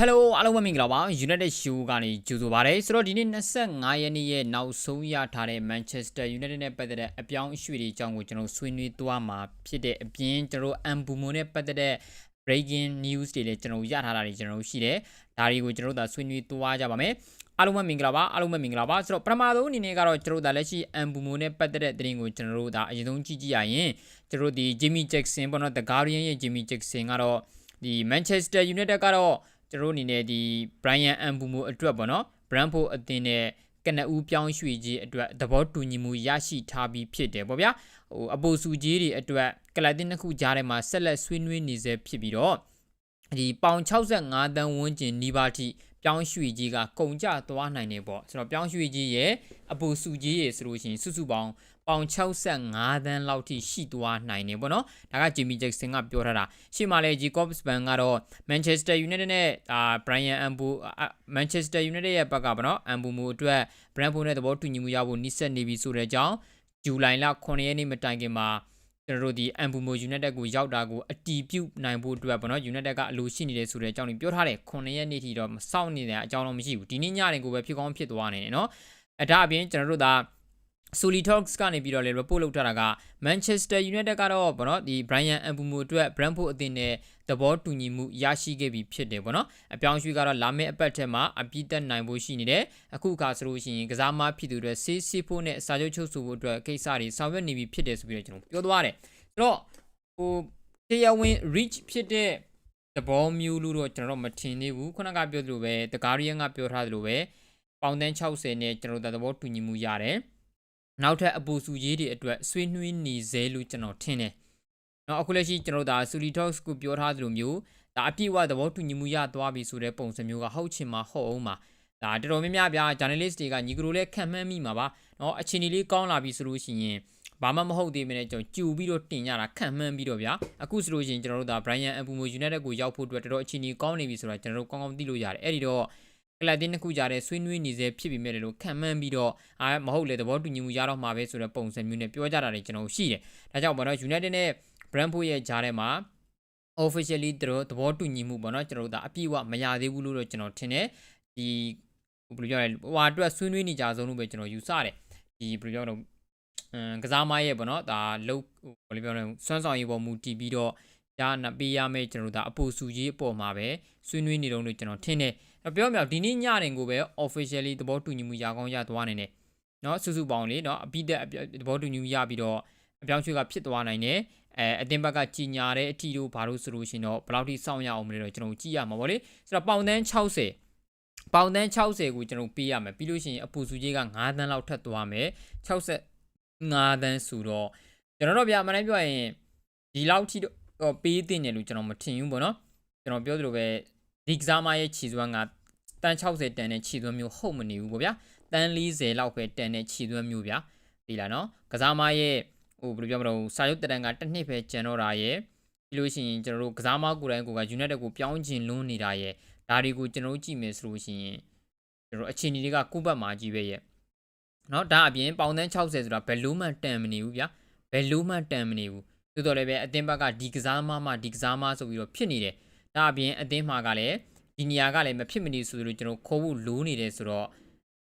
Hello အားလုံးပဲမင်္ဂလာပါ United Show ကနေကြိုဆိုပါရစေဆိုတော့ဒီနေ့25ရက်နေ့ရဲ့နောက်ဆုံးရထားတဲ့ Manchester United နဲ့ပတ်သက်တဲ့အပြောင်းအရွှေ့တွေအကြောင်းကိုကျွန်တော်ဆွေးနွေးသွားမှာဖြစ်တဲ့အပြင်ကျွန်တော် Ambumo နဲ့ပတ်သက်တဲ့ breaking news တွေလည်းကျွန်တော်ရထားတာတွေကျွန်တော်ရှိတယ်ဒါတွေကိုကျွန်တော်တို့သာဆွေးနွေးသွားကြပါမယ်အားလုံးပဲမင်္ဂလာပါအားလုံးပဲမင်္ဂလာပါဆိုတော့ပထမဆုံးအနေနဲ့ကတော့ကျွန်တော်တို့ဒါလက်ရှိ Ambumo နဲ့ပတ်သက်တဲ့သတင်းကိုကျွန်တော်တို့ဒါအရင်ဆုံးကြည့်ကြည့်ရရင်ကျွန်တော်တို့ဒီ Jimmy Jackson ပေါ့နော် The Guardian ရဲ့ Jimmy Jackson ကတော့ဒီ Manchester United ကတော့ ကျွန်တော်တို့အနေနဲ့ဒီ Brian Ambumo အတွက်ပေါ့နော် Brentford အသင်းနဲ့ကနဦးပြောင်းရွှေ့ခြင်းအတွက်သဘောတူညီမှုရရှိထားပြီးဖြစ်တယ်ပေါ့ဗျာဟိုအပိုစုကြီးတွေအတွက်ကလပ်တင်တစ်ခုကြားထဲမှာဆက်လက်ဆွေးနွေးနေစေဖြစ်ပြီးတော့ဒီပေါင်65တန်းဝန်းကျင်နီးပါးထိ ပြောင်းရွှေ့ကြီးကကုန်ကျသွားနိုင်တယ်ပေါ့ဆိုတော့ပြောင်းရွှေ့ကြီးရဲ့အပိုစုကြီးရဲ့ဆိုလို့ရှိရင်စုစုပေါင်းပေါင်65တန်းလောက်ထိရှိသွားနိုင်တယ်ပေါ့နော်ဒါကဂျီမီဂျက်ဆင်ကပြောထားတာရှေ့မှာလဲဂျီကော့စ်ဘန်ကတော့ Manchester United နဲ့အာ Brian Ambu Manchester United ရဲ့ဘက်ကပေါ့နော် Ambu မို့အတွက် Brentford နဲ့သဘောတူညီမှုရဖို့နှိစက်နေပြီဆိုတဲ့အကြောင်းဇူလိုင်လ9ရက်နေ့မတိုင်ခင်မှာ ကျွန်တော်တို့ဒီ Ambumo United ကိုရောက်တာကိုအတီးပြုတ်နိုင်ဖို့အတွက်ပေါ့နော် United ကအလိုရှိနေတယ်ဆိုတဲ့အကြောင်းကိုပြောထားတယ်9ရက်နေ့ထိတော့မစောင့်နေတဲ့အကြောင်းတော့မရှိဘူးဒီနေ့ညနေကိုပဲဖြစ်ကောင်းဖြစ်သွားနေတယ်နော်အဲဒါအပြင်ကျွန်တော်တို့ဒါ Soli Talks ကနေပြီးတော့လေ report လုပ်ထားတာက Manchester United ကတော့ဗောနော်ဒီ Brian Mbumo အတွက် Brentford အသင်းနဲ့သဘောတူညီမှုရရှိခဲ့ပြီဖြစ်တယ်ဗောနော်အပြောင်းရွှေ့ကတော့လာမယ့်အပတ်ထဲမှာအပြည့်တက်နိုင်ဖို့ရှိနေတယ်အခုအခါဆိုလို့ရှိရင်ကစားမဖြစ်သူတွေဆေးစစ်ဖို့နဲ့စာချုပ်ချုပ်ဆိုဖို့အတွက်ကိစ္စတွေဆောင်ရွက်နေပြီဖြစ်တယ်ဆိုပြီးတော့ကျွန်တော်ပြောသွားတယ်ဆိုတော့ဟိုတရားဝင် reach ဖြစ်တဲ့သဘောမျိုးလို့တော့ကျွန်တော်တို့မထင်သေးဘူးခုနကပြောသလိုပဲ The Guardian ကပြောထားသလိုပဲပေါင်တန်း60နဲ့ကျွန်တော်တို့သဘောတူညီမှုရတယ် နောက်ထပ်အပူစုကြီးတွေအတွက်ဆွေးနွေးနေစေလို့ကျွန်တော်ထင်တယ်။နော်အခုလက်ရှိကျွန်တော်ဒါ Suli Talks ကိုပြောထားသလိုမျိုးဒါအပြည့်အဝသဘောတူညီမှုရသွားပြီဆိုတဲ့ပုံစံမျိုးကဟုတ်ချင်မှာဟုတ်အောင်မှာဒါတော်တော်များများဗျာ journalist တွေကညီကလိုလည်းခံမှန်းမိမှာပါ။နော်အခြေအနေလေးကောင်းလာပြီဆိုလို့ရှိရင်ဘာမှမဟုတ်သေးမနဲ့ကျွန်တော်ကြူပြီးတော့တင်ရတာခံမှန်းပြီးတော့ဗျာအခုဆိုလို့ရှိရင်ကျွန်တော်တို့ဒါ Brian Mbumo United ကိုရောက်ဖို့အတွက်တော်တော်အခြေအနေကောင်းနေပြီဆိုတာကျွန်တော်တို့ကောင်းကောင်းသိလို့ရတယ်အဲ့ဒီတော့ ကလပ်တင်းတစ်ခုကြားတဲ့ဆွေးနွေးနေစေဖြစ်ပြီးမဲ့လို့ခံမှန်းပြီးတော့အာမဟုတ်လေသဘောတူညီမှုရတော့မှာပဲဆိုတဲ့ပုံစံမျိုးနဲ့ပြောကြတာတွေကျွန်တော်ရှိတယ်ဒါကြောင့်ပေါ့နော် United နဲ့ Brentford ရဲ့ကြားထဲမှာ officially တို့သဘောတူညီမှုပေါ့နော်ကျွန်တော်တို့ဒါအပြည့်အဝမရသေးဘူးလို့တော့ကျွန်တော်ထင်တယ်ဒီဘယ်လိုပြောလဲဟိုအတွက်ဆွေးနွေးနေကြဆုံးလို့ပဲကျွန်တော်ယူဆတယ်ဒီဘယ်လိုပြောတော့အမ်ကစားမရဲ့ပေါ့နော်ဒါလုတ်ဘယ်လိုပြောလဲစွမ်းဆောင်ရည်ပေါ်မူတည်ပြီးတော့ ရနပေးရမယ့်ကျွန်တော်ဒါအပူစုကြီးအပေါ်မှာပဲဆွေးနွေးနေတော့လို့ကျွန်တော်ထင်တယ်။ပြောမြောက်ဒီနေ့ညတင်ကိုပဲ officially သဘောတူညီမှုရကောင်းရသွားနိုင်တယ်။နော်စုစုပေါင်းလေးနော်အပိတက်သဘောတူညီမှုရပြီးတော့အပြောင်းရွှေ့ကဖြစ်သွားနိုင်တယ်။အဲအတင်းဘက်ကကြီးညာတဲ့အထီတို့ဘာလို့ဆိုလို့ရှိရင်တော့ဘယ်လောက်ထိစောင့်ရအောင်မလဲတော့ကျွန်တော်ကြည့်ရမှာပေါ့လေ။ဆိုတော့ပေါင်တန်း60ပေါင်တန်း60ကိုကျွန်တော်ပေးရမယ်ပြီးလို့ရှိရင်အပူစုကြီးက9တန်းလောက်ထပ်သွားမယ်65တန်းဆိုတော့ကျွန်တော်တို့ဗျာမနေ့ပြောရင်ဒီလောက်ထိတော့ ပေးတင်တယ်လို့ကျွန်တော်မထင်ဘူးဗောနော်ကျွန်တော်ပြောသလိုပဲဒီကစားမရဲ့ခြေစွမ်းကတန်း60တန်တဲ့ခြေသွမ်းမျိုးဟုတ်မနေဘူးပေါ့ဗျာတန်း40လောက်ပဲတန်တဲ့ခြေသွမ်းမျိုးဗျာဒီလားနော်ကစားမရဲ့ဟိုဘယ်လိုပြောမလို့စာရုပ်တန်ကတစ်နှစ်ပဲကျန်တော့တာရဲ့ပြီးလို့ရှိရင်ကျွန်တော်တို့ကစားမကိုယ်တိုင်ကိုက United ကိုပြောင်းကျင်လွန်းနေတာရဲ့ဒါတွေကိုကျွန်တော်တို့ကြည့်မယ်ဆိုလို့ရှိရင်ကျွန်တော်အခြေအနေတွေကကုပတ်မှာကြီးပဲရဲ့နော်ဒါအပြင်ပေါင်တန်း60ဆိုတာဘယ်လို့မှတန်မနေဘူးဗျာဘယ်လို့မှတန်မနေဘူး သို့တော်လည်းပဲအတင်းဘက်ကဒီကစားမမှဒီကစားမဆိုပြီးတော့ဖြစ်နေတယ်ဒါအပြင်အသင်းမှာကလည်းဒီနေရာကလည်းမဖြစ်မနေဆိုလို့ကျွန်တော်ခိုးဖို့လိုနေတယ်ဆိုတော့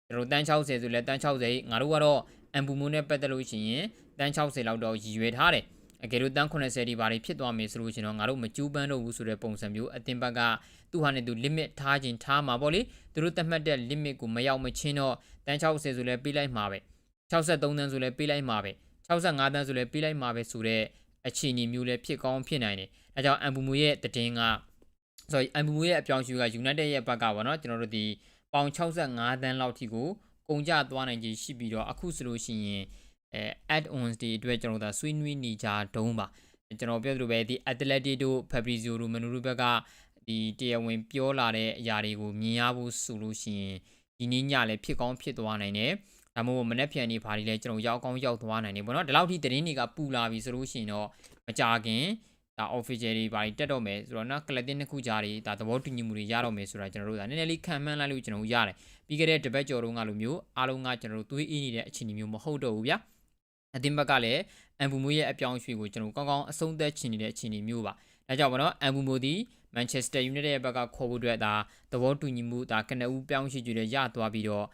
ကျွန်တော်တန်း60ဆိုလဲတန်း60ငါတို့ကတော့အမ်ဘူမိုနဲ့ပတ်သက်လို့ရှိရင်တန်း60လောက်တော့ရည်ရွယ်ထားတယ်အကယ်လို့တန်း80ဒီပါတွေဖြစ်သွားမယ်ဆိုလို့ရှိရင်တော့ငါတို့မကျူးပန်းတော့ဘူးဆိုတဲ့ပုံစံမျိုးအတင်ဘက်ကသူ့ဟာနဲ့သူ limit ထားခြင်းထားမှာပေါ့လေသူတို့သတ်မှတ်တဲ့ limit ကိုမရောက်မချင်းတော့တန်း60ဆိုလဲပေးလိုက်မှာပဲ63တန်းဆိုလဲပေးလိုက်မှာပဲ65တန်းဆိုလဲပေးလိုက်မှာပဲဆိုတော့ အခြေအနေမျိုးလဲဖြစ်ကောင်းဖြစ်နိုင်တယ်အဲကြောင့်အမ်ဘူမိုရဲ့တည်င်းကဆိုတော့အမ်ဘူမိုရဲ့အပြောင်းအရွှေ့က United ရဲ့ဘက်ကပေါ့နော်ကျွန်တော်တို့ဒီပေါင်65တန်းလောက်ထိကိုကုန်ကျသွားနိုင်ခြင်းရှိပြီးတော့အခုဆိုလို့ရှိရင်အဲ add-ons တွေအတွက်ကျွန်တော်တို့ဆွေးနွေးနေကြတုံးပါကျွန်တော်ပြောသလိုပဲဒီ Athletic တို့ Fabrizio Romano တို့ဘက်ကဒီတရားဝင်ပြောလာတဲ့အရာတွေကိုမြင်ရဖို့ဆိုလို့ရှိရင်ဒီနေ့ညလည်းဖြစ်ကောင်းဖြစ်သွားနိုင်တယ် ဒါမှမဟုတ်မနေ့ပြန်နေဘာတွေလဲကျွန်တော်ရောက်ကောင်းရောက်သွားနိုင်တယ်ပေါ့နော်ဒီလောက်ထိသတင်းတွေကပူလာပြီဆိုလို့ရှိရင်တော့မကြခင်ဒါ official တွေဘာတွေတက်တော့မယ်ဆိုတော့နော် collective နှစ်ခုကြားတွေဒါသဘောတူညီမှုတွေရတော့မယ်ဆိုတာကျွန်တော်တို့ဒါနည်းနည်းလေးခံမှန်းလိုက်လို့ကျွန်တော်တို့ရတယ်ပြီးခဲ့တဲ့တပတ်ကျော်တုန်းကလိုမျိုးအားလုံးကကျွန်တော်တို့သွေးအေးနေတဲ့အခြေအနေမျိုးမဟုတ်တော့ဘူးဗျာအတင်းဘက်ကလည်းအမ်ဘူမိုရဲ့အပြောင်းအရွှေ့ကိုကျွန်တော်ကောင်းကောင်းအဆုံးသက်ချင်နေတဲ့အခြေအနေမျိုးပါဒါကြောင့်ဗောနော်အမ်ဘူမိုဒီ Manchester United ရဲ့ဘက်ကခေါ်ဖို့အတွက်ဒါသဘောတူညီမှုဒါကနဦးပြောင်းရှိကြတယ်ရသွားပြီးတော့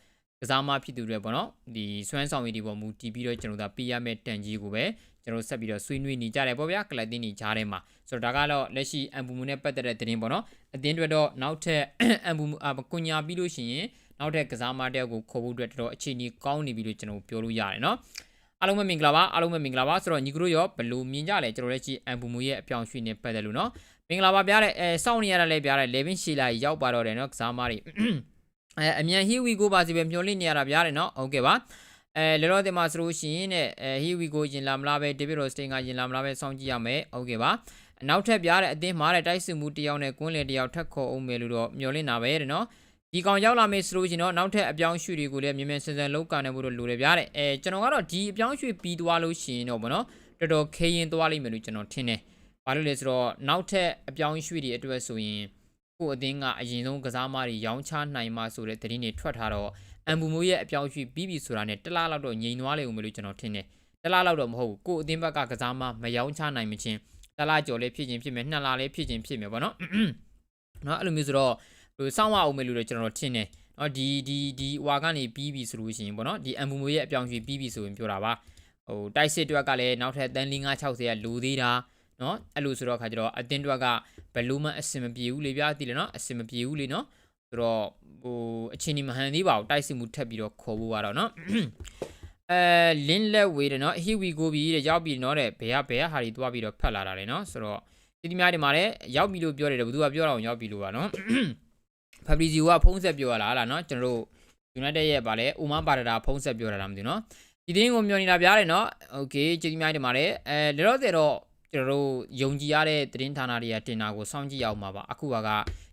ကစားမဖြစ်သူတွေပေါ့နော်ဒီစွမ်းဆောင်ရည်တွေပေါ်မူတည်ပြီးတော့ကျွန်တော်တို့ပေးရမယ့်တန်ကြီးကိုပဲကျွန်တော်ဆက်ပြီးတော့ဆွေးနွေးနေကြတယ်ပေါ့ဗျာကလပ်တင်းနေကြားထဲမှာဆိုတော့ဒါကတော့လက်ရှိအမ်ဘူမူနဲ့ပတ်သက်တဲ့သတင်းပေါ့နော်အတင်းတွေတော့နောက်ထပ်အမ်ဘူမူအကွန်ညာပြီးလို့ရှိရင်နောက်ထပ်ကစားမတယောက်ကိုခေါ်ဖို့အတွက်တော်တော်အခြေအနေကောင်းနေပြီလို့ကျွန်တော်ပြောလို့ရတယ်နော်အားလုံးပဲမင်္ဂလာပါအားလုံးပဲမင်္ဂလာပါဆိုတော့ညီကတို့ရောဘယ်လိုမြင်ကြလဲကျွန်တော်လက်ရှိအမ်ဘူမူရဲ့အပြောင်းရွှေ့နေပတ်သက်လို့နော်မင်္ဂလာပါဗျာတဲ့အဲစောင့်နေရတာလည်းဗျာတဲ့11ရှီလာရောက်ပါတော့တယ်နော်ကစားမတွေ အဲအမြန်ဟီဝီကိုပါစီပဲမျောလင့်နေရတာဗျာတဲ့နော်ဟုတ်ကဲ့ပါအဲလောလောဆယ်မှာဆိုလို့ရှိရင်တဲ့အဲဟီဝီကိုရင်လာမလားပဲဒေးဗစ်ရော့စတိန်ကရင်လာမလားပဲစောင့်ကြည့်ရမယ်ဟုတ်ကဲ့ပါနောက်ထပ်ပြားတဲ့အသင်းမှာတဲ့တိုက်စစ်မှုတယောက်နဲ့ကွင်းလေတယောက်ထပ်ခေါ်အောင်မယ်လို့တော့မျှော်လင့်တာပဲတဲ့နော်ဒီကောင်ရောက်လာမယ်ဆိုလို့ရှိရင်တော့နောက်ထပ်အပြောင်းရွှေ့တွေကိုလည်းမြင်မြန်ဆန်ဆန်လောက်ကန်နေဖို့တော့လိုတယ်ဗျာတဲ့အဲကျွန်တော်ကတော့ဒီအပြောင်းရွှေ့ပြီးသွားလို့ရှိရင်တော့ဗောနော်တော်တော်ခေရင်သွားလိမ့်မယ်လို့ကျွန်တော်ထင်တယ်ဘာလို့လဲဆိုတော့နောက်ထပ်အပြောင်းရွှေ့တွေအတွက်ဆိုရင် ကို့အသင်းကအရင်ဆုံးကစားမတွေရောင်းချနိုင်မှဆိုတဲ့သတင်းတွေထွက်ထားတော့အမ်ဘူမိုးရဲ့အပြောင်းရွှေ့ပြီးပြီဆိုတာနဲ့တလားလောက်တော့ငြိမ်သွားလိမ့်မယ်လို့ကျွန်တော်ထင်တယ်တလားလောက်တော့မဟုတ်ဘူးကို့အသင်းဘက်ကကစားမမရောင်းချနိုင်မချင်းတလားကျော်လေးဖြစ်ချင်းဖြစ်မယ်နှစ်လားလေးဖြစ်ချင်းဖြစ်မယ်ဗောနော်နော်အဲ့လိုမျိုးဆိုတော့ဟိုစောင့်ရအောင်မယ်လို့တော့ကျွန်တော်ထင်တယ်နော်ဒီဒီဒီဟွာကနေပြီးပြီဆိုလို့ရှိရင်ဗောနော်ဒီအမ်ဘူမိုးရဲ့အပြောင်းရွှေ့ပြီးပြီဆိုရင်ပြောတာပါဟိုတိုက်စစ်တွက်ကလည်းနောက်ထပ်တန်း4560ကလူသေးတာ နော်အဲ့လိုဆိုတော့ခါကျတော့အတင်းတွက်ကဘလို့မှအဆင်မပြေဘူးလေဗျာသိတယ်နော်အဆင်မပြေဘူးလေနော်ဆိုတော့ဟိုအချင်းဒီမဟန်သေးပါဘူးတိုက်စစ်မှုထပ်ပြီးတော့ခေါ်ဖို့ပါတော့နော်အဲလင်းလက်ဝေးတယ်နော် here we go ပြီးတဲ့ရောက်ပြီးနော်တဲ့ဘယ်ကဘယ်ကဟာတွေတွားပြီးတော့ဖတ်လာတာလေနော်ဆိုတော့ဒီဒီများဒီမှာလည်းရောက်ပြီလို့ပြောတယ်ဘယ်သူကပြောတာအောင်ရောက်ပြီလို့ပါနော် Fabrizio ကဖုံးဆက်ပြောလာလားနော်ကျွန်တော်တို့ United ရဲ့ဗာလဲ Oman Parada ဖုံးဆက်ပြောတာလားမသိဘူးနော်ဒီတင်းကိုမျောနေတာဗျာတယ်နော် Okay ကျေးဇူးများတင်ပါတယ်အဲလောလောဆယ်တော့ ကျွန်တော်တို့ယုံကြည်ရတဲ့သတင်းဌာနတွေကတင်တာကိုစောင့်ကြည့်အောင်ပါပါအခုက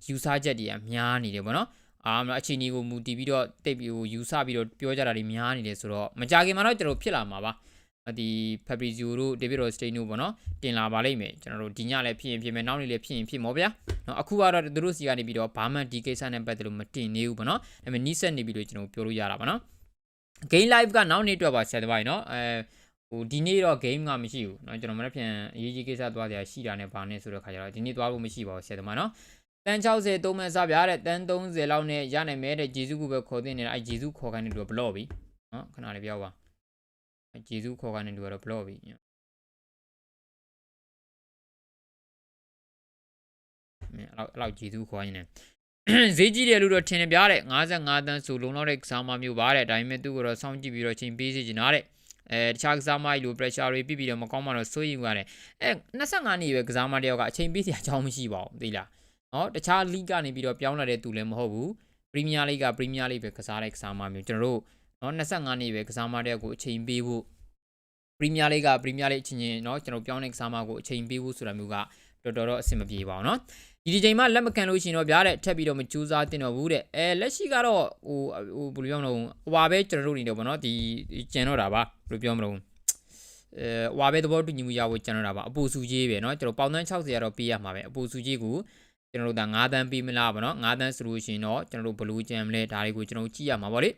ယူဆချက်တွေကများနေတယ်ဗောနော်အာမအချိန်ကြီးကိုမူတည်ပြီးတော့တိတ်ပြီးယူဆပြီးတော့ပြောကြတာတွေများနေတယ်ဆိုတော့မကြခင်မှာတော့ကျွန်တော်ဖြစ်လာမှာပါဒီ Fabrizio တို့ David Rostein တို့ပေါ့နော်တင်လာပါလိမ့်မယ်ကျွန်တော်တို့ဒီညလည်းဖြစ်ရင်ဖြစ်မယ်နောက်နေ့လည်းဖြစ်ရင်ဖြစ်မောဗျာနော်အခုကတော့သူတို့စီကနေပြီးတော့ဘာမှဒီကိစ္စနဲ့ပတ်သက်လို့မတင်နေဘူးပေါ့နော်ဒါပေမဲ့နီးစက်နေပြီလို့ကျွန်တော်ပြောလို့ရတာပါနော် Game Live ကနောက်နေ့အတွက်ပါဆရာတပိုင်းနော်အဲဟိုဒီနေ့တော့ game ကမရှိဘူးเนาะကျွန်တော်မနေ့ပြန်အရေးကြီးကိစ္စသွားကြရှိတာနဲ့ဘာနဲ့ဆိုတော့ခါကြတော့ဒီနေ့သွားလို့မရှိပါဘူးဆရာသမားเนาะတန်60သုံးမှစားပြတဲ့တန်30လောက်နဲ့ရနိုင်မယ်တဲ့ဂျေစုကိုပဲခေါ်တင်နေတာအဲဂျေစုခေါ်ခိုင်းနေလို့ဘလော့ပြီเนาะခဏလေးပြောပါဂျေစုခေါ်ခိုင်းနေလို့တော့ဘလော့ပြီမင်းအဲ့လောက်အဲ့လောက်ဂျေစုခေါ်ရင်းနေဈေးကြီးတယ်လို့တော့ထင်နေပြတဲ့55တန်းဆိုလုံလောက်တဲ့ကစားမမျိုးပါတဲ့ဒါပေမဲ့သူ့ကိုတော့စောင့်ကြည့်ပြီးတော့ချိန်ပေးစီချင်တာတဲ့ အဲတခြားကစားမကြီးလို pressure တွေပြီးပြီးတော့မကောင်းမှတော့စိုးရိမ်ရတယ်အဲ25နှစ်ပဲကစားမတယောက်ကအချိန်ပေးစရာအကြောင်းမရှိပါဘူးသိလားနော်တခြား league ကနေပြီးတော့ပြောင်းလာတဲ့သူလည်းမဟုတ်ဘူး Premier League က Premier League ပဲကစားတဲ့ကစားမမျိုးကျွန်တော်တို့နော်25နှစ်ပဲကစားမတယောက်ကိုအချိန်ပေးဖို့ Premier League က Premier League အချင်းချင်းเนาะကျွန်တော်ပြောင်းတဲ့ကစားမကိုအချိန်ပေးဖို့ဆိုတာမျိုးကတော်တော်တော့အဆင်မပြေပါဘူးเนาะ ဒီဒီချိန်မှာလက်မခံလို့ရှိရင်တော့ဗျာတဲ့ထက်ပြီးတော့မကြိုးစားတင်တော့ဘူးတဲ့အဲလက်ရှိကတော့ဟိုဟိုဘယ်လိုပြောမလို့ဟိုပါပဲကျွန်တော်တို့နေတော့ဗောနော်ဒီကျန်တော့တာပါဘယ်လိုပြောမလို့အဲဟွာပဲသဘောတူညီမှုရဖို့ကျန်တော့တာပါအပူစုကြီးပဲเนาะကျွန်တော်ပေါင်တန်း60ရတော့ပေးရမှာပဲအပူစုကြီးကိုကျွန်တော်တို့ဒါ9တန်းပေးမလားဗောနော်9တန်းဆိုလို့ရှိရင်တော့ကျွန်တော်တို့ဘလူးကြံမလဲဒါတွေကိုကျွန်တော်ကြည့်ရမှာဗောလေ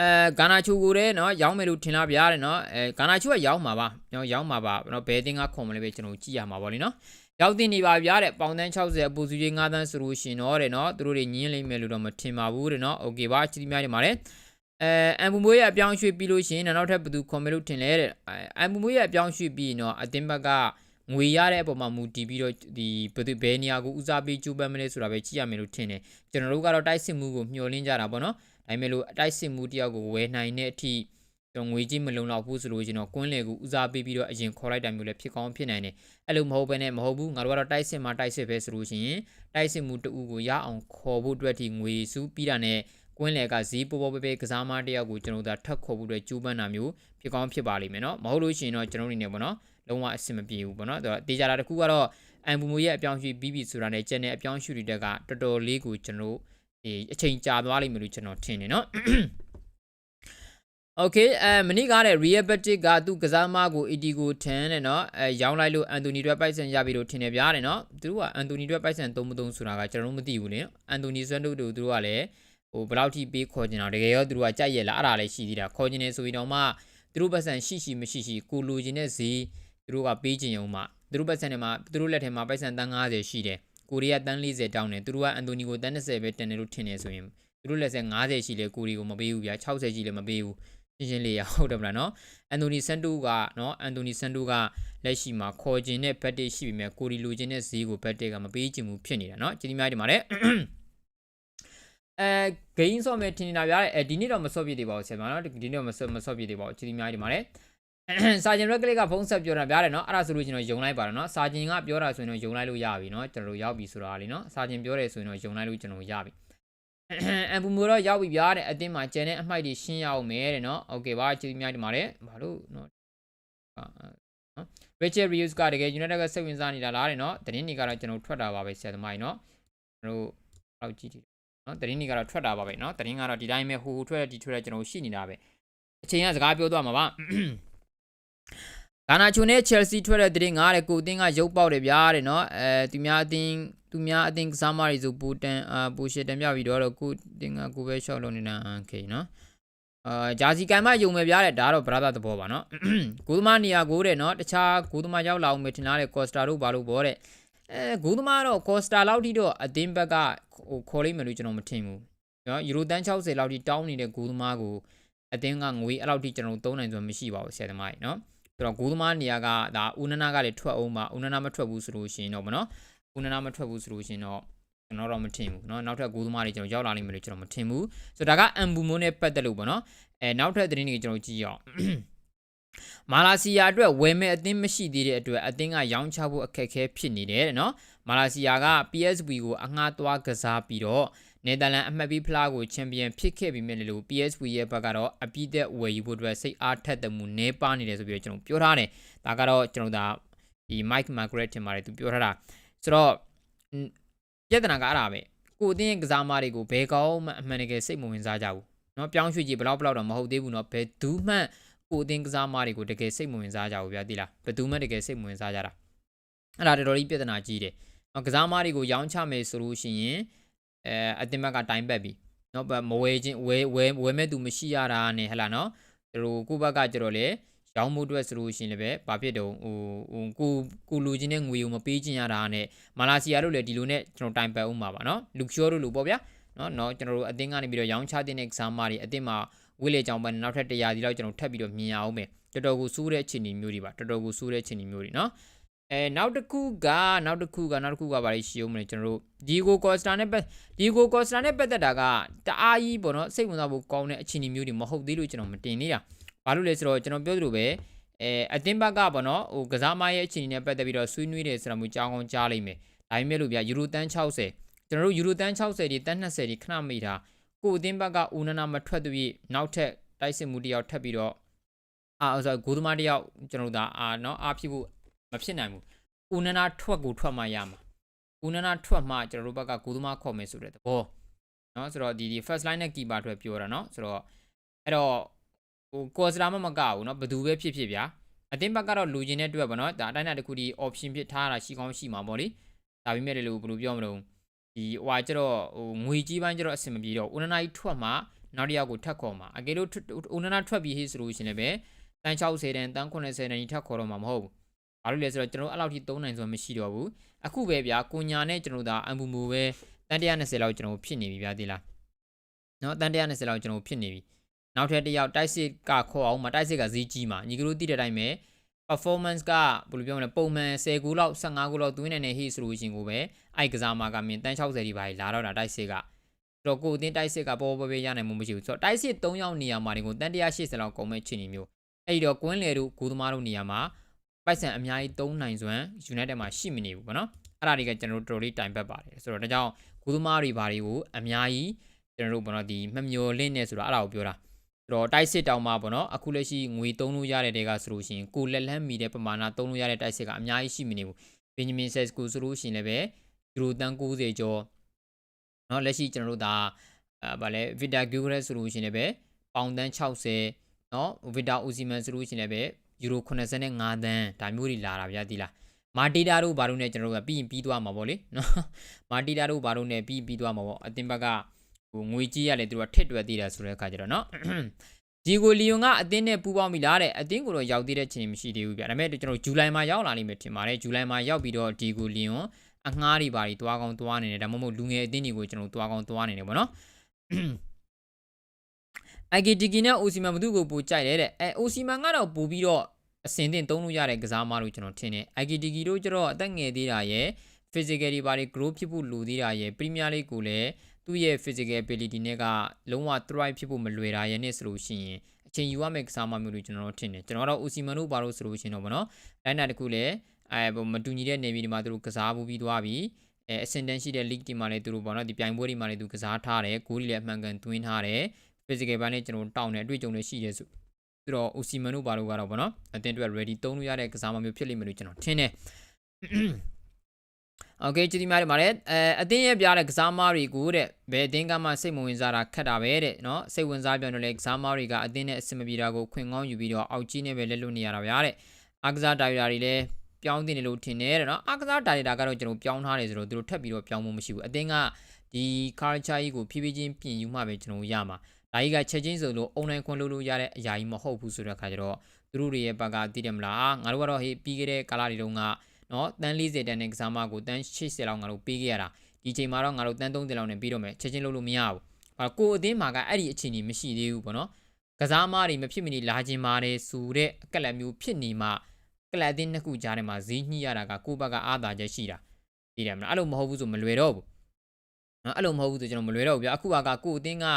အဲဂါနာချူကိုလည်းเนาะရောင်းမယ်လို့ထင်လာပြရတယ်เนาะအဲဂါနာချူကရောင်းမှာပါเนาะရောင်းမှာပါเนาะဘယ်တင်းကခွန်မလဲပဲကျွန်တော်ကြည့်ရမှာဗောလေเนาะ ရောက်တင်နေပါဗျာတဲ့ပေါင်တန်း60အပူစုကြီး9တန်းဆိုလို့ရှင်တော့တဲ့နော်သူတို့တွေညင်းလိမ့်မယ်လို့တော့မထင်ပါဘူးတဲ့နော်โอเคပါချီများနေပါတယ်အဲအမ်ဘူမွေးရအပြောင်းရွှေ့ပြီးလို့ရှင်နောက်ထပ်ဘယ်သူခွန်မယ်လို့ထင်လဲတဲ့အမ်ဘူမွေးရအပြောင်းရွှေ့ပြီးနော်အတင်းဘက်ကငွေရတဲ့အပေါ်မှာမူတည်ပြီးတော့ဒီဘယ်သူဘယ်နေရာကိုဦးစားပေးကြိုးပမ်းမလဲဆိုတာပဲကြည့်ရမယ်လို့ထင်တယ်ကျွန်တော်တို့ကတော့တိုက်စစ်မှုကိုမျှော်လင့်ကြတာပေါ့နော်ဒါပေမဲ့လို့တိုက်စစ်မှုတယောက်ကိုဝယ်နိုင်တဲ့အထိ ကျွန်တော်ငွေကြီးမလုံလောက်ဘူးဆိုလို့ကျွန်တော်ကွင်းလေကိုဦးစားပေးပြီးတော့အရင်ခေါ်လိုက်တာမျိုးလည်းဖြစ်ကောင်းဖြစ်နိုင်တယ်အဲ့လိုမဟုတ်ဘဲနဲ့မဟုတ်ဘူးငါတို့ကတော့တိုက်စစ်မှာတိုက်စစ်ပဲဆိုလို့ရှိရင်တိုက်စစ်မှုတူကိုရအောင်ခေါ်ဖို့အတွက်ဒီငွေစုပြီးတာနဲ့ကွင်းလေကဈေးပေါ်ပေါ်ပဲပဲကစားမတယောက်ကိုကျွန်တော်တို့ထပ်ခေါ်ဖို့အတွက်ကြိုးပမ်းတာမျိုးဖြစ်ကောင်းဖြစ်ပါလိမ့်မယ်နော်မဟုတ်လို့ရှိရင်တော့ကျွန်တော်တို့နေပေါ့နော်လုံးဝအဆင်မပြေဘူးပေါ့နော်တေချာတာတခုကတော့အန်ဘူမိုရဲ့အပြောင်းရွှေ့ပြီးပြီဆိုတာနဲ့ကျန်တဲ့အပြောင်းရွှေ့တွေတက်ကတော်တော်လေးကိုကျွန်တော်တို့ဒီအချိန်ကြာသွားလိမ့်မယ်လို့ကျွန်တော်ထင်တယ်နော် Okay အဲမနီကတဲ့ Real Betis ကသူ့ကစားမကို Etigo ထန်တဲ့နော်အဲရောင်းလိုက်လို့ Anthony တွက်ပိုက်ဆန်ရပြီလို့ထင်နေပြတယ်နော်သူတို့က Anthony တွက်ပိုက်ဆန်သုံးမသုံးဆိုတာကကျွန်တော်တို့မသိဘူးလင် Anthony ဆွမ်းတို့တို့သူတို့ကလည်းဟိုဘယ်လောက်ထိပေးခေါ်ကျင်တာတကယ်ရောသူတို့ကကြိုက်ရလားအဲ့ဒါလည်းရှိသေးတာခေါ်ကျင်နေဆိုပြီးတော့မှသူတို့ပတ်စံရှိရှိမရှိရှိကိုလိုချင်တဲ့ဈေးသူတို့ကပေးချင်ရုံမှသူတို့ပတ်စံထဲမှာသူတို့လက်ထဲမှာပိုက်ဆံတန်း90ရှိတယ်ကိုရီးယားတန်း40တောင်းတယ်သူတို့ကအန်တိုနီကိုတန်း20ပဲတင်တယ်လို့ထင်နေဆိုရင်သူတို့လက်ဆက်90ရှိလေကိုရီကိုမပေးဘူးဗျာ60ရှိလေမပေးဘူး ရှင်းရှင်းလေးရဟုတ်တယ်မလားနော်အန်တိုနီဆန်တိုကနော်အန်တိုနီဆန်တိုကလက်ရှိမှာခေါ်ခြင်းနဲ့ဘတ်တစ်ရှိပြီမဲ့ကိုရီလိုခြင်းနဲ့ဈေးကိုဘတ်တစ်ကမပေးချင်ဘူးဖြစ်နေတာနော်ကြည်ဒီမိုင်းဒီမှာလည်းအဲဂိမ်းဆော့မယ်ထင်နေတာဗျာအဲဒီနေ့တော့မဆော့ပြသေးပါဘူးဆရာမနော်ဒီနေ့တော့မဆော့မဆော့ပြသေးပါဘူးကြည်ဒီမိုင်းဒီမှာလည်းစာဂျင်ရက်ကလေးကဖုန်းဆက်ပြောတာဗျာတယ်နော်အဲ့ဒါဆိုလို့ကျွန်တော်ယုံလိုက်ပါတော့နော်စာဂျင်ကပြောတာဆိုရင်တော့ယုံလိုက်လို့ရပြီနော်ကျွန်တော်တို့ရောက်ပြီဆိုတာလေနော်စာဂျင်ပြောတယ်ဆိုရင်တော့ယုံလိုက်လို့ကျွန်တော်ရပြီ အမ်ပူမိုတော့ရောက်ပြီဗျာတဲ့အတင်းမှာကျန်တဲ့အမှိုက်တွေရှင်းရအောင်မယ်တဲ့နော်โอเคပါကျေးဇူးများဒီမှာလည်းဘာလို့နော်နော် Richard Rios ကတကယ် United ကစိတ်ဝင်စားနေတာလားတဲ့နော်တင်းနေကတော့ကျွန်တော်ထွက်တာပါပဲဆရာသမားကြီးနော်ကျွန်တော်အောက်ကြည့်ကြည့်နော်တင်းနေကတော့ထွက်တာပါပဲနော်တင်းကတော့ဒီတိုင်းပဲဟိုဟိုထွက်ဒီထွက်ကျွန်တော်ရှိနေတာပဲအချိန်ကစကားပြောသွားမှာပါ ဂါနာချူနဲ့ Chelsea ထွက်တဲ့တင်းငါတဲ့ကိုတင်းကရုပ်ပေါက်တယ်ဗျာတဲ့နော်အဲသူများအတင်းသူများအတင်းကစားမတွေဆိုပူတန်အာပူရှစ်တန်ပြပြီးတော့ကိုတင်းကကိုပဲရှော့လုပ်နေတာโอเคနော်အာဂျာစီကန်မယုံမယ်ဗျာတဲ့ဒါကတော့ brother သဘောပါနော်ကိုသမားနေရာကိုတဲ့နော်တခြားကိုသမားရောက်လာအောင်မယ်ထင်တာတဲ့ Costa တို့ဘာလို့ဘောတဲ့အဲကိုသမားတော့ Costa လောက်ထိတော့အတင်းဘက်ကဟိုခေါ်လိုက်မယ်လို့ကျွန်တော်မထင်ဘူးနော်ယူရိုတန်း60လောက်ထိတောင်းနေတဲ့ကိုသမားကိုအတင်းကငွေအဲ့လောက်ထိကျွန်တော်သုံးနိုင်စွာမရှိပါဘူးဆရာသမားကြီးနော် ဆိုတော့ဂိုးသမားနေရာကဒါဦးနနာကလည်းထွက်အောင်ပါဦးနနာမထွက်ဘူးဆိုလို့ရှိရင်တော့ဗောနော်ဦးနနာမထွက်ဘူးဆိုလို့ရှိရင်တော့ကျွန်တော်တော့မထင်ဘူးเนาะနောက်ထပ်ဂိုးသမားတွေကျွန်တော်ရောက်လာလိမ့်မယ်လို့ကျွန်တော်မထင်ဘူးဆိုတော့ဒါကအမ်ဘူမိုးနဲ့ပတ်သက်လို့ပေါ့နော်အဲနောက်ထပ်သတင်းတွေကျွန်တော်ကြည့်ရအောင်မာလာစီယာအတွက်ဝယ်မဲ့အသင်းမရှိသေးတဲ့အတွက်အသင်းကရောင်းချဖို့အခက်အခဲဖြစ်နေတယ်တဲ့နော်မာလာစီယာက PSV ကိုအငှားသွားကစားပြီးတော့ နယ်သာလန်အမှတ်ပြီးဖလားကိုချန်ပီယံဖြစ်ခဲ့ပြီးမြင်လို့ PSV ရဲ့ဘက်ကတော့အပြည့်သက်ဝယ်ယူဖို့အတွက်စိတ်အားထက်သမှုနည်းပါးနေတယ်ဆိုပြီးတော့ကျွန်တော်ပြောထားတယ်။ဒါကတော့ကျွန်တော်ဒါဒီ Mike Margaret ထင်ပါတယ်သူပြောထားတာ။ဆိုတော့ပြဿနာကအဲ့ဒါပဲ။ကိုအတင်းကစားမတွေကိုဘယ်ကောင်းမှအမှန်တကယ်စိတ်မဝင်စားကြဘူး။နော်ပြောင်းရွှေ့ကြည့်ဘလောက်ဘလောက်တော့မဟုတ်သေးဘူးနော်။ဘယ်သူမှကိုအတင်းကစားမတွေကိုတကယ်စိတ်မဝင်စားကြဘူးဗျာတိလား။ဘယ်သူမှတကယ်စိတ်မဝင်စားကြတာ။အဲ့ဒါတော်တော်ကြီးပြဿနာကြီးတယ်။နော်ကစားမတွေကိုရောင်းချမယ်ဆိုလို့ရှိရင် အဲအတင်ဘက်ကတိုင်ပတ်ပြီနော်မဝဲချင်းဝဲဝဲဝဲမဲ့သူမရှိရတာနဲ့ဟလာနော်သူတို့ကိုဘက်ကကြတော့လေရောင်းမှုအတွက်ဆိုလို့ရှိရင်လည်းပဲဘာဖြစ်တုံးဟိုဟိုကိုကိုလူချင်းနဲ့ငွေကိုမပေးချင်ရတာနဲ့မာလာစီယာတို့လည်းဒီလိုနဲ့ကျွန်တော်တိုင်ပတ်အောင်ပါပါနော်လူကျော်တို့လိုပေါ့ဗျာနော်နော်ကျွန်တော်တို့အတင်းကနေပြီးတော့ရောင်းချတင်တဲ့ကစားမတွေအတင်းမှာဝိလေကြောင်ပဲနောက်ထပ်100ဒီလောက်ကျွန်တော်ထပ်ပြီးတော့မြင်အောင်ပဲတော်တော်ကိုစိုးတဲ့အခြေအနေမျိုးတွေပါတော်တော်ကိုစိုးတဲ့အခြေအနေမျိုးတွေနော် အဲနောက်တစ်ခုကနောက်တစ်ခုကနောက်တစ်ခုကဘာလဲရှိအောင်မလဲကျွန်တော်တို့ဒီကိုကော့စတာနဲ့ပတ်ဒီကိုကော့စတာနဲ့ပတ်သက်တာကတအားကြီးပေါ့နော်စိတ်ဝင်စားဖို့ကောင်းတဲ့အခြေအနေမျိုးတွေမဟုတ်သေးလို့ကျွန်တော်မတင်နေတာဘာလို့လဲဆိုတော့ကျွန်တော်ပြောသလိုပဲအဲအတင်းဘက်ကပေါ့နော်ဟိုကစားမရဲ့အခြေအနေနဲ့ပတ်သက်ပြီးတော့ဆွေးနွေးတယ်ဆိုတာမျိုးကြောင်းကောင်းကြားလိုက်မယ်ဒါပေမဲ့လို့ဗျာယူရိုတန်း60ကျွန်တော်တို့ယူရိုတန်း60ဒီတန်း20ဒီခဏမိတာကိုအတင်းဘက်ကဦးနနာမထွက်သူပြီးနောက်ထပ်တိုက်စစ်မှုတယောက်ထပ်ပြီးတော့အာဆိုဂိုးသမားတယောက်ကျွန်တော်တို့ဒါအာနော်အားဖြစ်ဖို့ မဖြစ်နိုင်ဘူးဦးနနာထွက်ကိုထွက်မှရမှာဦးနနာထွက်မှကျွန်တော်တို့ဘက်ကဂိုးသမားခေါ်မယ်ဆိုတဲ့သဘောနော်ဆိုတော့ဒီဒီ first line နဲ့ keeper အတွက်ပြောတာနော်ဆိုတော့အဲ့တော့ဟိုကော်စတာမမကဘူးเนาะဘယ်သူပဲဖြစ်ဖြစ်ဗျာအတင်းဘက်ကတော့လူချင်းတဲ့အတွက်ပေါ့နော်ဒါအတိုင်းအတာတစ်ခုဒီ option ဖြစ်ထားတာရှိကောင်းရှိမှာပေါ့လေဒါပေမဲ့လည်းလို့ဘယ်လိုပြောမလို့ဒီဟိုဟာကျတော့ဟိုငွေကြီးပိုင်းကျတော့အဆင်မပြေတော့ဦးနနာကြီးထွက်မှနောက်တစ်ယောက်ကိုထပ်ခေါ်မှာအကယ်လို့ဦးနနာထွက်ပြီးဟေးဆိုလို့ရှိရင်လည်းပဲတန်း60တန်းတန်း80တန်းကြီးထပ်ခေါ်တော့မှာမဟုတ်ဘူး ဘာလို့လဲဆိုတော့ကျွန်တော်အဲ့လောက်ထိသုံးနိုင်စွာမရှိတော့ဘူးအခုပဲဗျာကိုညာနဲ့ကျွန်တော်ဒါအမ်ဘူမူပဲတန်း120လောက်ကျွန်တော်ဖြစ်နေပြီဗျာဒီလားနော်တန်း120လောက်ကျွန်တော်ဖြစ်နေပြီနောက်ထပ်တစ်ယောက်တိုက်စစ်ကခေါ်အောင်မတိုက်စစ်ကဈေးကြီးမှာညီကတို့သိတဲ့အတိုင်းပဲ performance ကဘယ်လိုပြောမလဲပုံမှန်10ခုလောက်15ခုလောက်သွင်းနေတဲ့ hit ဆိုလို့ရှိရင်ကိုပဲအဲ့ကစားမှာကမြင်တန်း60ဒီပါလာတော့တာတိုက်စစ်ကတော့ကိုအတင်းတိုက်စစ်ကပေါ်ပေါ်ပဲရနိုင်မှုမရှိဘူးဆိုတော့တိုက်စစ်3ယောက်နေရာမှာဒီကိုတန်း180လောက်ကုန်မဲ့ချင်နေမျိုးအဲ့ဒီတော့ကွင်းလေတို့ဂိုးသမားတို့နေရာမှာ ပိုက်ဆံအများကြီးသုံးနိုင်စွမ်း United မှာရှိမနေဘူးပေါ့နော်အဲ့ဒါတွေကကျွန်တော်တို့တော်တော်လေးတိုင်ပတ်ပါတယ်ဆိုတော့ဒါကြောင့်ကုသမားတွေဘာတွေကိုအများကြီးကျွန်တော်တို့ပေါ့နော်ဒီမမျော်လင့်နေဆိုတာအဲ့ဒါကိုပြောတာဆိုတော့တိုက်စစ်တောင်မှာပေါ့နော်အခုလက်ရှိငွေသုံးလို့ရတဲ့တဲကဆိုလို့ရှိရင်ကိုလက်လန်းမီတဲ့ပမာဏသုံးလို့ရတဲ့တိုက်စစ်ကအများကြီးရှိမနေဘူးဘင်ဂျမင်ဆက်စကိုဆိုလို့ရှိရင်လည်းပဲယူရိုတန်90ကျော်နော်လက်ရှိကျွန်တော်တို့ဒါအဲဗာလဲဗီတာဂူဂရက်ဆိုလို့ရှိရင်လည်းပဲပေါင်တန်း60နော်ဗီတာအူစီမန်ဆိုလို့ရှိရင်လည်းပဲ ယူရို85တန်းဒါမျိုးတွေလာတာဗျာဒီလားမာတီတာတို့ဘာလို့ ਨੇ ကျွန်တော်တို့ကပြီးရင်ပြီးသွားမှာပေါ့လေနော်မာတီတာတို့ဘာလို့ ਨੇ ပြီးပြီးသွားမှာပေါ့အတင်ဘက်ကဟိုငွေကြီးရလေသူတို့ကထစ်တွယ်သေးတာဆိုတဲ့အခါကျတော့နော်ဒီကိုလီယွန်ကအတင်းနဲ့ပူးပေါင်းပြီလားတဲ့အတင်းကိုတော့ရောက်သေးတဲ့ချိန်မရှိသေးဘူးဗျဒါပေမဲ့ကျွန်တော်ဇူလိုင်မှာရောက်လာလိမ့်မယ်ထင်ပါတယ်ဇူလိုင်မှာရောက်ပြီးတော့ဒီကိုလီယွန်အငှားတွေပါတွေတွားကောင်းတွားနေတယ်ဒါမှမဟုတ်လူငယ်အတင်းတွေကိုကျွန်တော်တွားကောင်းတွားနေတယ်ပေါ့နော် IKTK နဲ့ Osimhen ဘသူကိုပိုကြိုက်တယ်တဲ့အဲ Osimhen ကတော့ပိုပြီးတော့အစင်တင်သုံးလို့ရတဲ့ကစားမလို့ကျွန်တော်ထင်တယ် IKTK တို့ကျတော့အသက်ငယ်သေးတာရယ် physical တွေဘာတွေ grow ဖြစ်ဖို့လိုသေးတာရယ် Premier League ကိုလည်းသူ့ရဲ့ physical ability နဲ့ကလုံးဝ thrive ဖြစ်ဖို့မလွယ်တာရယ်နဲ့ဆိုလို့ရှိရင်အချိန်ယူရမယ့်ကစားမမျိုးလို့ကျွန်တော်တို့ထင်တယ်ကျွန်တော်တော့ Osimhen တို့ဘာလို့ဆိုလို့ရှိရင်တော့ဗောနော်လိုင်းနာတစ်ခုလည်းအဲမတူညီတဲ့နေပြည်တော်မှာသူတို့ကစားမှုပြီးသွားပြီအဲအဆင့်တန်းရှိတဲ့ league တီမှာလည်းသူတို့ဗောနော်ဒီပြိုင်ပွဲတွေမှာလည်းသူကစားထားတယ်ဂိုးတွေလည်းအမှန်ကန်သွင်းထားတယ် physical ဘိုင်းနဲ့ကျွန်တော်တောင်းတယ်အတွေ့အကြုံတွေရှိရဲဆိုပြီးတော့ Osimhen တို့ဘာလို့ကတော့ဗောနော်အတင်းအတွက် ready သုံးလို့ရတဲ့ကစားမမျိုးဖြစ်လိမ့်မယ်လို့ကျွန်တော်ထင်တယ် โอเคကြည့်ဒီမှာဒီမှာလည်းအဲအတင်းရဲ့ပြတဲ့ကစားမားတွေကိုတဲ့ဘယ်အတင်းကမှစိတ်မဝင်စားတာခက်တာပဲတဲ့เนาะစိတ်ဝင်စားပြန်တော့လေကစားမားတွေကအတင်းနဲ့အဆင်မပြေတာကိုခွင်ကောင်းယူပြီးတော့အောက်ကြီးနဲ့ပဲလက်လွတ်နေရတာဗျာတဲ့အာကစားတာရီတာတွေလည်းပြောင်းတင်တယ်လို့ထင်တယ်တဲ့เนาะအာကစားတာရီတာကတော့ကျွန်တော်ပြောင်းထားတယ်ဆိုတော့သူတို့ထပ်ပြီးတော့ပြောင်းဖို့မရှိဘူးအတင်းကဒီ culture ကြီးကိုဖြည်းဖြည်းချင်းပြင်ယူမှပဲကျွန်တော်ရမှာ ဒါကြီးကချက်ချင်းဆိုလို့အုံနိုင်ခွန်လို့လို့ရတဲ့အရာကြီးမဟုတ်ဘူးဆိုတဲ့အခါကျတော့သူတို့တွေရဲ့ဘက်ကသိတယ်မလားငါတို့ကတော့ဟေးပြီးခဲ့တဲ့ကာလတွေတုန်းကနော်တန်း40တန်းနဲ့ကစားမကိုတန်း80လောက်ငါတို့ပေးခဲ့ရတာဒီချိန်မှာတော့ငါတို့တန်း30လောက်နဲ့ပြီးတော့မယ်ချက်ချင်းလုပ်လို့မရဘူး။ဘာကိုအသင်းမှာကအဲ့ဒီအခြေအနေမရှိသေးဘူးပေါ့နော်။ကစားမတွေမဖြစ်မနေလာခြင်းပါတယ်ဆိုတဲ့အကလပ်မျိုးဖြစ်နေမှကလပ်အသင်းနှစ်ခုကြားထဲမှာဈေးညှိရတာကကိုယ့်ဘက်ကအားသာချက်ရှိတာ။ဒီတယ်မလားအဲ့လိုမဟုတ်ဘူးဆိုမလွယ်တော့ဘူး။နော်အဲ့လိုမဟုတ်ဘူးဆိုကျွန်တော်မလွယ်တော့ဘူးဗျာအခုကကိုယ့်အသင်းက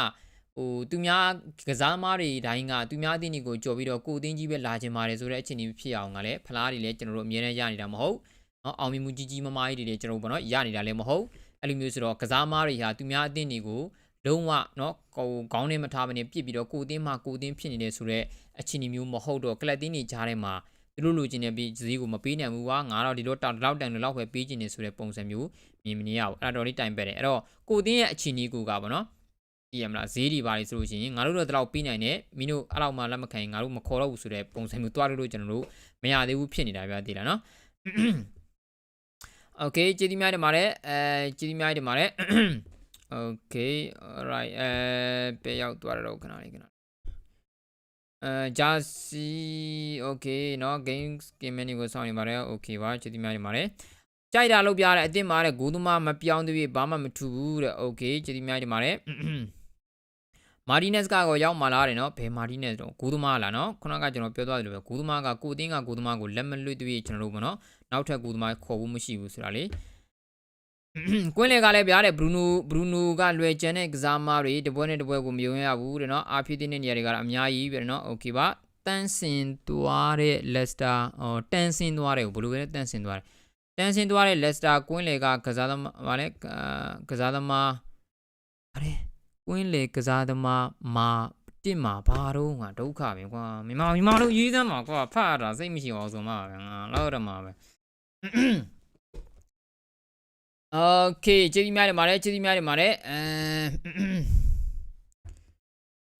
ဟိုသူများကစားမားတွေတိုင်းကသူများအသင်းတွေကိုကြော်ပြီးတော့ကိုယ်အသင်းကြီးပဲလာခြင်းပါတယ်ဆိုတဲ့အခြေအနေဖြစ်အောင်ကလည်းဖလားတွေလည်းကျွန်တော်တို့အမြဲတမ်းရနေတာမဟုတ်နော်အောင်မြင်မှုကြီးကြီးမားမားကြီးတွေကျွန်တော်တို့ပေါ့နော်ရနေတာလည်းမဟုတ်အဲ့လိုမျိုးဆိုတော့ကစားမားတွေဟာသူများအသင်းတွေကိုလုံးဝနော်ကိုခေါင်းနဲ့မထားဘဲနဲ့ပြစ်ပြီးတော့ကိုအသင်းမှာကိုအသင်းဖြစ်နေတယ်ဆိုတော့အခြေအနေမျိုးမဟုတ်တော့ကလပ်တင်းတွေကြားထဲမှာသူတို့လိုချင်တဲ့ပြီးဈေးကိုမပေးနိုင်ဘူးကွာငါတော့ဒီလိုတောက်လောက်တန်လောက်ပဲပေးချင်နေဆိုတဲ့ပုံစံမျိုးမြင်မနေရဘူးအဲ့တော့လေးတိုင်ပဲတယ်အဲ့တော့ကိုအသင်းရဲ့အခြေအနေကိုကပေါ့နော် ကြည့်ရမလားဈေးတွေပါလေဆိုလို့ရှိရင်ငါတို့တော့တလောက်ပေးနိုင်တယ်မင်းတို့အဲ့လောက်မှလက်မခံရင်ငါတို့မခေါ်တော့ဘူးဆိုတဲ့ပုံစံမျိုးတွားလို့လို့ကျွန်တော်တို့မရသေးဘူးဖြစ်နေတာပြသေးလားနော်โอเคကြည်ဒီများတယ်မှာလည်းအဲကြည်ဒီများတယ်မှာလည်းโอเค alright အဲပဲရောက်သွားတော့ခဏလေးခဏအဲဂျာစီโอเคเนาะ game game menu ကိုစောင့်နေပါတယ်โอเคပါကြည်ဒီများတယ်မှာလည်းကြိုက်တာလုပ်ပြရတယ်အစ်စ်မှာတဲ့ဂိုးသမားမပြောင်းသေးပြီဘာမှမထူဘူးတဲ့โอเคကြည်ဒီများတယ်မှာလည်း မာတီနက်စ်ကတော့ရောက်มาလားတယ်နော်ဘယ်မာတီနက်စ်တော့ဂိုးသမားလားနော်ခုနကကျွန်တော်ပြောသွားတယ်လို့ပဲဂိုးသမားကကိုအတင်းကဂိုးသမားကိုလက်မလွတ်သေးကျွန်တော်တို့ပေါ့နော်နောက်ထပ်ဂိုးသမားခေါ်ဖို့မရှိဘူးဆိုတာလေကွင်းလေကလည်းဗျာတဲ့ဘရူနိုဘရူနိုကလွယ်ကျန်တဲ့ကစားမားတွေတပွဲနဲ့တပွဲကိုမယုံရဘူးတဲ့နော်အာဖီတင်းတဲ့နေရာတွေကတော့အများကြီးပဲနော်โอเคပါတန်းစင်သွားတဲ့လက်စတာဟောတန်းစင်သွားတယ်ဘယ်လိုပဲတန်းစင်သွားတယ်တန်းစင်သွားတဲ့လက်စတာကွင်းလေကကစားသမားဗာလဲကစားသမားဗါလဲ ကွင်းလေကစားသမားမာတစ်မှာဘာတော့ငါဒုက္ခပဲကွာမြန်မာမြန်မာတို့ရေးစမ်းမှာကွာဖတ်ရတာစိတ်မရှိအောင်ဆိုမှပဲငါလောက်ရမှာပဲโอเคကျေးဇူးများတယ်မာတယ်ကျေးဇူးများတယ်မာတယ်အဲ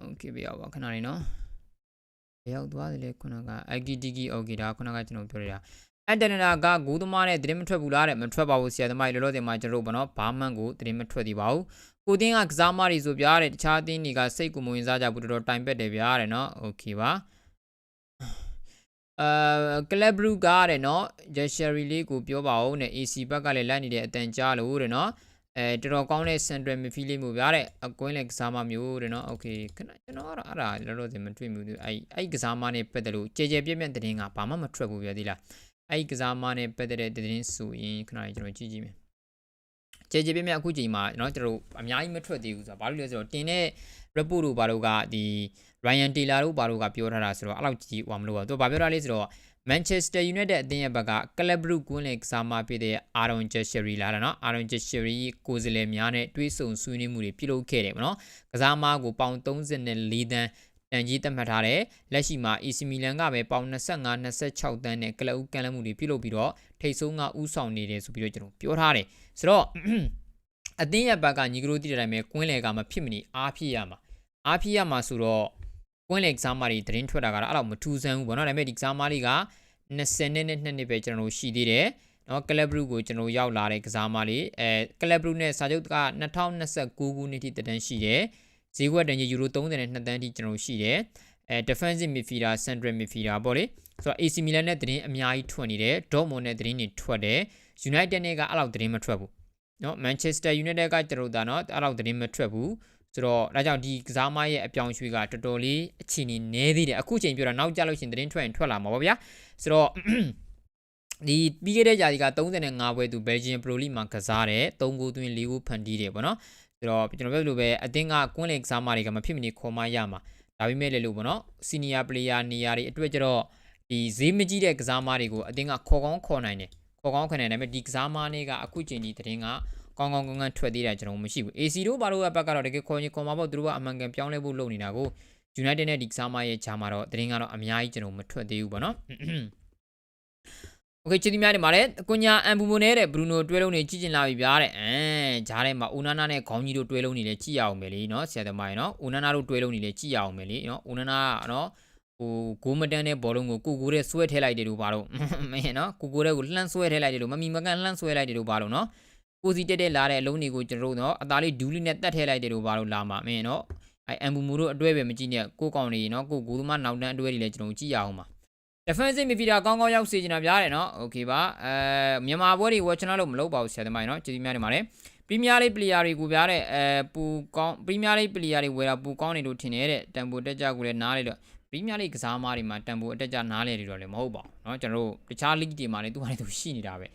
โอเคပြရပါခဏလေးနော်ဘယ်ရောက်သွားတယ်လဲခုနက IGTG โอเคဒါခုနကကျွန်တော်ပြောရတာအန်တနနာကဂိုးသမားနဲ့သတင်းမထွက်ဘူးလားတဲ့မထွက်ပါဘူးဆရာသမားကြီးလောလောဆယ်မှာကျွန်တော်တို့ဘောနော်ဘာမှန်ကိုသတင်းမထွက်သေးပါဘူး ကိုတင်းကကစားမတွေဆိုပြားတဲ့တခြားအသင်းတွေကစိတ်ကိုမဝင်စားကြဘူးတော်တော်တိုင်ပက်တယ်ဗျာတဲ့နော်โอเคပါအာကလပ်ဘရူကတဲ့နော်ဂျက်ရှယ်ရီလေးကိုပြောပါဦးတဲ့ AC ဘက်ကလည်းလိုက်နေတဲ့အတန်ကြားလို့တဲ့နော်အဲတော်တော်ကောင်းတဲ့ central midfield လေးမျိုးဗျာတဲ့အကွင်းလည်းကစားမမျိုးတဲ့နော်โอเคခဏကျွန်တော်ကတော့အဲ့ဒါလောလောဆယ်မတွေ့ဘူးအဲ့အဲ့ကစားမနဲ့ပတ်သက်လို့ကြဲကြဲပြက်ပြက်သတင်းကဘာမှမထွက်ဘူးဗျာဒီလားအဲ့ကစားမနဲ့ပတ်သက်တဲ့သတင်းဆိုရင်ခဏလေးကျွန်တော်ကြည့်ကြည့်မယ် ကြဲကြဲပြည့်မြတ်အခုချိန်မှာเนาะကျွန်တော်အများကြီးမထွက်သေးဘူးဆိုတာဘာလို့လဲဆိုတော့တင်တဲ့ report တို့ဘာလို့ကဒီ Ryan Taylor တို့ဘာလို့ကပြောထားတာဆိုတော့အဲ့လောက်ကြီးဟိုမလို့ပါသူဘာပြောတာလဲဆိုတော့ Manchester United အသင်းရဲ့ဘက်က Club Brugge ကွင်းလေကစားမဖြစ်တဲ့ Aaron Jessery လာတာเนาะ Aaron Jessery ကိုယ်စားလှယ်များနဲ့တွေးဆုံဆွေးနွေးမှုတွေပြုလုပ်ခဲ့တယ်ပေါ့နော်ကစားမကိုပေါင်34တန်းတန်ကြီးသတ်မှတ်ထားတယ်လက်ရှိမှာ AC Milan ကပဲပေါင်25 26တန်းနဲ့ကလပ်ဦးကန်လမှုတွေပြုလုပ်ပြီးတော့ထိတ်ဆုံးကဥဆောင်နေတယ်ဆိုပြီးတော့ကျွန်တော်ပြောထားတယ် ဆိုတော့အသင်းရဲ့ဘက်ကညီကရိုးတည်တဲ့အတိုင်းပဲကွင်းလေကမဖြစ်မနေအားဖြစ်ရမှာအားဖြစ်ရမှာဆိုတော့ကွင်းလေကစားမတွေသတင်းထွက်တာကတော့အဲ့လောက်မထူးဆန်းဘူးပေါ့နော်ဒါပေမဲ့ဒီကစားမတွေက20နှစ်နဲ့2နှစ်ပဲကျွန်တော်တို့ရှိသေးတယ်နော်ကလပ်ဘရူကိုကျွန်တော်ရောက်လာတဲ့ကစားမလေးအဲကလပ်ဘရူနဲ့စာချုပ်က2029ခုနှစ်ထိတည်တန်းရှိတယ်ဈေးကွက်တန်ကြီးယူရို32တန်းထိကျွန်တော်ရှိတယ်အဲ defensive midfielder central midfielder ပေါ့လေဆိုတော့ AC Milan နဲ့သတင်းအများကြီးထွက်နေတယ် Dortmund နဲ့သတင်းတွေထွက်တယ် United နဲ့ကအဲ့လောက်သတင်းမထွက်ဘူးနော် Manchester United ကကျွန်တော်တို့ကနော်အဲ့လောက်သတင်းမထွက်ဘူးဆိုတော့ဒါကြောင့်ဒီကစားမရဲ့အပြောင်းရွှေ့ကတော်တော်လေးအချိန်နေနေသေးတယ်အခုချိန်ပြောတာနောက်ကျလို့ရှင်သတင်းထွက်ရင်ထွက်လာမှာပေါ့ဗျာဆိုတော့ဒီပြီးခဲ့တဲ့ကြာဒီက35ပွဲသူ Belgian Pro League မှာကစားတယ်3ဂိုးသွင်း4ဂိုးဖန်တီးတယ်ပေါ့နော်ဆိုတော့ကျွန်တော်ပြောလို့ပဲအသင်းကကွင်းလင်ကစားမတွေကမဖြစ်မနေခေါ်မရမှာဒါပေမဲ့လည်းလို့ပေါ့နော် senior player နေရာတွေအတွက်ကျတော့ဒီဈေးမကြီးတဲ့ကစားမတွေကိုအသင်းကခေါ်ကောင်းခေါ်နိုင်တယ် ခေါ်ကောင်းခေါ်နိုင်တယ်ဒါပေမဲ့ဒီကစားမတွေကအခုချိန်ဒီသတင်းကကောင်းကောင်းကောင်းကောင်းထွက်သေးတာကျွန်တော်မရှိဘူး AC တို့ဘာလို့ဘက်ကတော့တကယ်ခေါ်ရင်ခေါ်မှာပေါ့သူတို့ကအမှန်ကန်ပြောင်းလဲဖို့လုပ်နေတာကို United နဲ့ဒီကစားမရဲ့ဂျာမှာတော့သတင်းကတော့အများကြီးကျွန်တော်မထွက်သေးဘူးပေါ့နော် โอเคချစ်သီးများနေပါတယ်အကွညာအမ်ဘူမိုနဲ့တဲ့ဘရူနိုတွဲလုံးနေကြည့်ကျင်လာပြီဗျာတဲ့အဲဂျားထဲမှာအိုနာနာနဲ့ခေါင်းကြီးတို့တွဲလုံးနေလဲကြည့်ရအောင်မယ်လीเนาะဆရာသမားရေเนาะအိုနာနာတို့တွဲလုံးနေလဲကြည့်ရအောင်မယ်လीเนาะအိုနာနာကเนาะ ဟိုဂိုးမတန်းတဲ့ဘောလုံးကိုကိုကိုတဲ့ဆွဲထည့်လိုက်တယ်လို့ပါတော့မင်းနော်ကိုကိုတဲ့ကိုလှမ်းဆွဲထည့်လိုက်တယ်လို့မမီမကန်လှမ်းဆွဲလိုက်တယ်လို့ပါတော့နော်ကိုစီတက်တက်လာတဲ့အလုံးတွေကိုကျွန်တော်တို့နော်အသားလေးဒူးလေးနဲ့တတ်ထည့်လိုက်တယ်လို့ပါတော့လာမှာမင်းနော်အဲအမ်ဘူမူတို့အတွဲပဲမကြည့်နဲ့ကိုကောင်တွေနော်ကိုဂိုးသမားနောက်တန်းအတွဲတွေလည်းကျွန်တော်ကြည့်ရအောင်ပါ defensive midfielder ကောင်းကောင်းရောက်စေချင်တာများတယ်နော် okay ပါအဲမြန်မာပွဲတွေ watch နာလို့မလုပ်ပါဘူးဆရာသမားနော်ကျေးဇူးများနေပါတယ် Premier League player တွေကိုပြတဲ့အဲပူကောင်း Premier League player တွေဝယ်တာပူကောင်းနေလို့ထင်တယ်တဲ့တန်ဖိုတက်ကြကိုလည်းနားလေတော့ Premier League ကစားမားတွေမှာတန်ဖိုအတက်ကြနားလေတွေတော့လည်းမဟုတ်ပါဘူးเนาะကျွန်တော်တို့တခြား league တွေမှာလည်းသူကလည်းသူရှိနေတာပဲ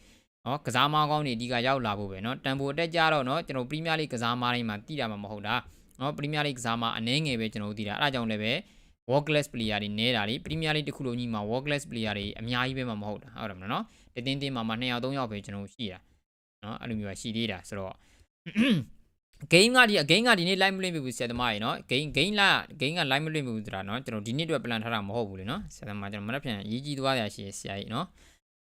เนาะကစားမားကောင်းတွေအဓိကရောက်လာဖို့ပဲเนาะတန်ဖိုအတက်ကြတော့เนาะကျွန်တော် Premier League ကစားမားတွေမှာတည်တာမှမဟုတ်တာเนาะ Premier League ကစားမားအနည်းငယ်ပဲကျွန်တော်တို့တည်တာအဲဒါကြောင့်လည်းပဲ world class player တွေနဲတာလေ Premier League တစ်ခုလုံးကြီးမှာ world class player တွေအများကြီးပဲမှမဟုတ်တာဟုတ်တယ်မလားနော်တတင်းတင်းမှာမှ2ယောက်3ယောက်ပဲကျွန်တော်ရှိတာနော်အဲ့လိုမျိုးရှိသေးတာဆိုတော့ game ကဒီ game ကဒီနေ့ live မလွှင့်ပြဘူးဆရာသမားရေနော် game game လာ game က live မလွှင့်ပြဘူးဆိုတာနော်ကျွန်တော်ဒီနေ့အတွက် plan ထားတာမဟုတ်ဘူးလေနော်ဆရာသမားကျွန်တော်မနေ့ပြန်ရေးကြည့်သွားရရှိရဆရာကြီးနော်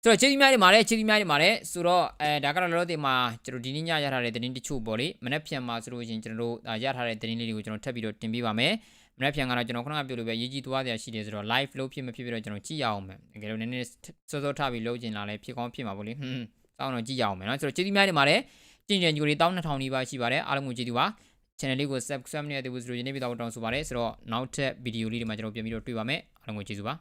ဆိုတော့ကျေးဇူးများတင်ပါတယ်ကျေးဇူးများတင်ပါတယ်ဆိုတော့အဲဒါကတော့လောလောဆယ်မှာကျွန်တော်ဒီနေ့ညရထားတဲ့သတင်းတချို့ပေါ့လေမနေ့ပြန်မှာဆိုလို့ရှင်ကျွန်တော်တို့ရထားတဲ့သတင်းလေးတွေကိုကျွန်တော်ထပ်ပြီးတော့တင်ပြပါမယ်မနေ့ပြန်ကတော့ကျွန်တော်ခုနကပြောလို့ပဲရေးကြည့်သွားရရှိတယ်ဆိုတော့ live လုပ်ဖြစ်မဖြစ်ဖြစ်တော့ကျွန်တော်ကြည့်ရအောင်မယ်တကယ်လို့နည်းနည်းစောစောထပြီးလုပ်ကျင်လာလဲဖြစ်ကောင်းဖြစ်မှာပေါ့လေဟွန်းစောင်းတော့ကြည့်ရအောင်မယ်နော်ဆိုတော့ကျေးဇူးများတင်ပါတယ် ကြင်ကြံကြိုတွေ12000နီးပါးရှိပါတယ်အားလုံးကိုကျေးဇူးပါ channel လေးကို subscribe လုပ်နေတဲ့သူတွေဆိုရင်လည်းပြီးတော့တောင်းဆိုပါတယ်ဆိုတော့နောက်ထပ်ဗီဒီယိုလေးတွေမှာကျွန်တော်ပြန်ပြီးတော့တွေ့ပါမယ်အားလုံးကိုကျေးဇူးပါ